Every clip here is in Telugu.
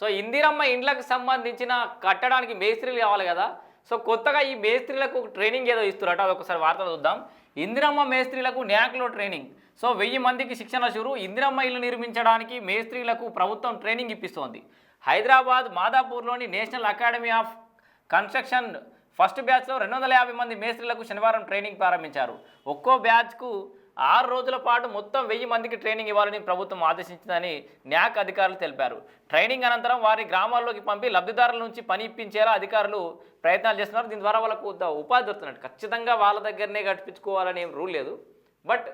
సో ఇందిరమ్మ ఇండ్లకు సంబంధించిన కట్టడానికి మేస్త్రీలు కావాలి కదా. సో కొత్తగా ఈ మేస్త్రీలకు ట్రైనింగ్ ఏదో ఇస్తున్నారట అదొకసారి ఒకసారి వార్తలు చూద్దాం. ఇందిరమ్మ మేస్త్రీలకు న్యాక్లో ట్రైనింగ్. సో వెయ్యి మందికి శిక్షణ షురు ఇందిరమ్మ ఇల్లు నిర్మించడానికి మేస్త్రీలకు ప్రభుత్వం ట్రైనింగ్ ఇప్పిస్తోంది. Hyderabad మాదాపూర్లోని national academy of construction first బ్యాచ్లో రెండు వందల యాభై మంది మేస్త్రీలకు శనివారం ట్రైనింగ్ ప్రారంభించారు. ఒక్కో బ్యాచ్కు ఆరు రోజుల పాటు మొత్తం వెయ్యి మందికి ట్రైనింగ్ ఇవ్వాలని ప్రభుత్వం ఆదేశించిందని న్యాక్ అధికారులు తెలిపారు. ట్రైనింగ్ అనంతరం వారి గ్రామాల్లోకి పంపి లబ్ధిదారుల నుంచి పని ఇప్పించేలా అధికారులు ప్రయత్నాలు చేస్తున్నారు. దీని ద్వారా వాళ్ళకు ఉపాధి దొరుకుతున్నట్టు. ఖచ్చితంగా వాళ్ళ దగ్గరనే కట్టించుకోవాలని ఏం రూల్ లేదు. బట్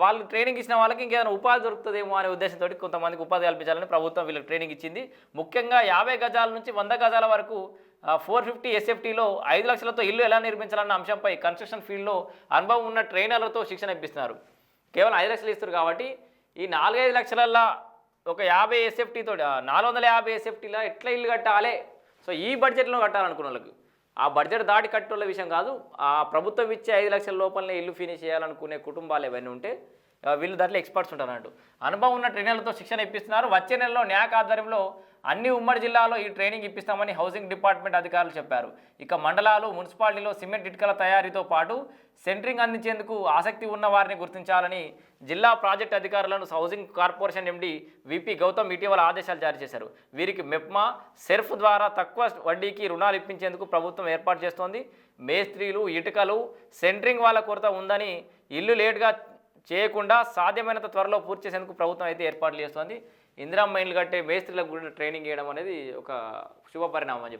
వాళ్ళు ట్రైనింగ్ ఇచ్చిన వాళ్ళకి ఇంకేదైనా ఉపాధి దొరుకుతుందేమో అనే ఉద్దేశంతో కొంతమందికి ఉపాధి కల్పించాలని ప్రభుత్వం వీళ్ళకి ట్రైనింగ్ ఇచ్చింది. ముఖ్యంగా యాభై గజాల నుంచి వంద గజాల వరకు ఫోర్ ఫిఫ్టీ ఎస్ఎఫ్టీలో ఐదు లక్షలతో ఇల్లు ఎలా నిర్మించాలన్న అంశంపై కన్స్ట్రక్షన్ ఫీల్డ్లో అనుభవం ఉన్న ట్రైనర్లతో శిక్షణ ఇప్పిస్తున్నారు. కేవలం ఐదు లక్షలు ఇస్తారు కాబట్టి ఈ నాలుగైదు లక్షలల్లో ఒక యాభై ఎస్ఎఫ్టీతో నాలుగు వందల యాభై ఎస్ఎఫ్టీలో ఎట్లా ఇల్లు కట్టాలి? సో ఈ బడ్జెట్లో కట్టాలనుకున్న వాళ్ళకి ఆ బడ్జెట్ దాటి కట్టుల విషయం కాదు. ఆ ప్రభుత్వం ఇచ్చే ఐదు లక్షల లోపలనే ఇల్లు ఫినిష్ చేయాలనుకునే కుటుంబాలు ఏవైనా ఉంటే వీళ్ళు దాంట్లో ఎక్స్పర్ట్స్ ఉంటారు అన్నట్టు అనుభవం ఉన్న ట్రైనర్లతో శిక్షణ ఇప్పిస్తున్నారు. వచ్చే నెలలో న్యాక్ ఆధ్వర్యంలో అన్ని ఉమ్మడి జిల్లాలో ఈ ట్రైనింగ్ ఇప్పిస్తామని హౌసింగ్ డిపార్ట్మెంట్ అధికారులు చెప్పారు. ఇక మండలాలు మున్సిపాలిటీలో సిమెంట్ ఇటుకల తయారీతో పాటు సెంటరింగ్ అందించేందుకు ఆసక్తి ఉన్న వారిని గుర్తించాలని జిల్లా ప్రాజెక్ట్ అధికారులను housing corporation MD VP Gautam ఇటీవల ఆదేశాలు జారీ చేశారు. వీరికి మెప్మా సెర్ఫ్ ద్వారా తక్కువ వడ్డీకి రుణాలు ఇప్పించేందుకు ప్రభుత్వం ఏర్పాటు చేస్తోంది. మేస్త్రీలు ఇటుకలు సెంటరింగ్ వాళ్ళ కొరత ఉందని ఇల్లు లేటుగా చేయకుండా సాధ్యమైనంత త్వరలో పూర్తి చేసేందుకు ప్రభుత్వం అయితే ఏర్పాట్లు చేస్తోంది. ఇందిరా మైన్లు కట్టే మేస్త్రీలకు కూడా ట్రైనింగ్ చేయడం అనేది ఒక శుభ పరిణామం అని